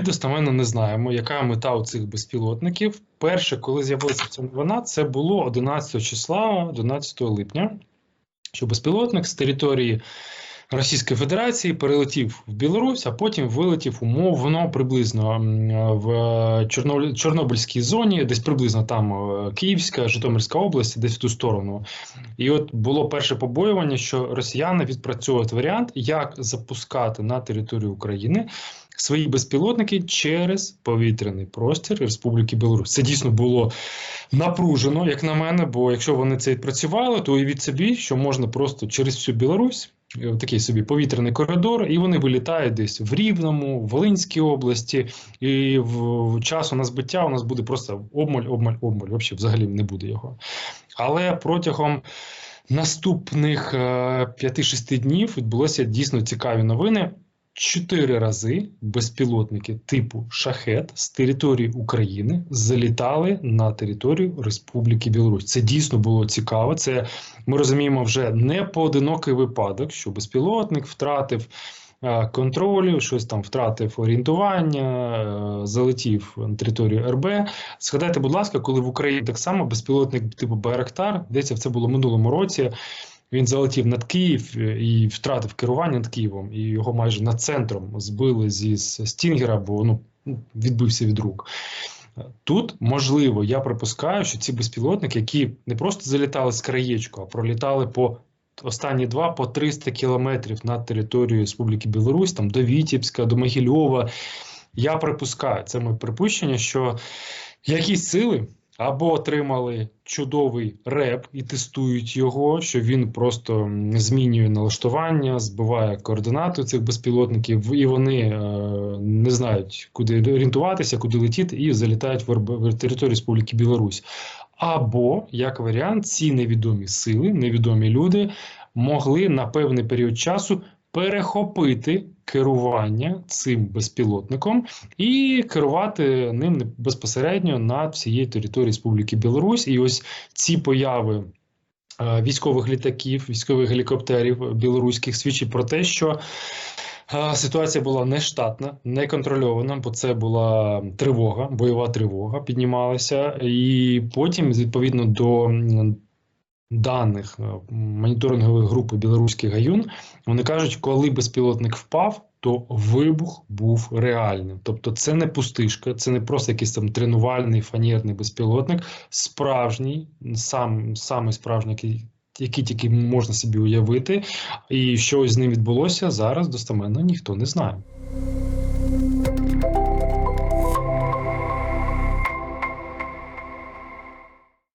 Ми достеменно не знаємо, яка мета у цих безпілотників. Перше, коли з'явилася ця новина, це було 11 числа, 11 липня, що безпілотник з території Російської Федерації перелетів в Білорусь, а потім вилетів умовно приблизно в Чорнобиль- Чорнобильській зоні, десь приблизно там е, Київська, Житомирська область, десь в ту сторону. І от було перше побоювання, що росіяни відпрацьовують варіант, як запускати на територію України свої безпілотники через повітряний простір Республіки Білорусь. Це дійсно було напружено, як на мене. Бо якщо вони це відпрацювали, то уявіть собі, що можна просто через всю Білорусь. Е, Такий собі повітряний коридор, і вони вилітають десь в Рівному, в Волинській області, і в, часу на збиття у нас буде просто обмаль, обмаль, обмаль. Взагалі, взагалі не буде його. Але протягом наступних е, 5-6 днів відбулися дійсно цікаві новини. Чотири рази безпілотники типу шахет з території України залітали на територію Республіки Білорусь. Це дійсно було цікаво. Це ми розуміємо вже не поодинокий випадок, що безпілотник втратив е, контролю, щось там втратив орієнтування, е, залетів на територію РБ. Згадайте, будь ласка, коли в Україні так само безпілотник типу Байрактар, здається, це було минулому році. Він залетів над Київ е, і втратив керування над Києвом, і його майже над центром збили зі Стінгера, бо ну відбився від рук. Тут можливо, я припускаю, що ці безпілотники, які не просто залітали з краєчку, а пролітали по останні два по 300 кілометрів над територією Республіки Білорусь, там до Вітібська, до Могильова. Я припускаю, це моє припущення, що якісь сили або отримали чудовий реп і тестують його, що він просто змінює налаштування, збиває координати цих безпілотників, і вони е, не знають, куди орієнтуватися, куди летіти, і залітають в, в територію Республіки Білорусь. Або, як варіант, ці невідомі сили, невідомі люди могли на певний період часу перехопити керування цим безпілотником і керувати ним безпосередньо над всією територією Республіки Білорусь. І ось ці появи е, військових літаків, військових гелікоптерів білоруських свідчить про те, що е, ситуація була нештатна, неконтрольована, бо це була тривога, бойова тривога піднімалася, і потім, відповідно до даних е, моніторингової групи Білоруський гаюн, вони кажуть, коли безпілотник впав, то вибух був реальним. Тобто, це не пустишка, це не просто якийсь там тренувальний фанерний безпілотник, справжній, сам самий справжній, який, який тільки можна собі уявити. І що з ним відбулося зараз достеменно ніхто не знає.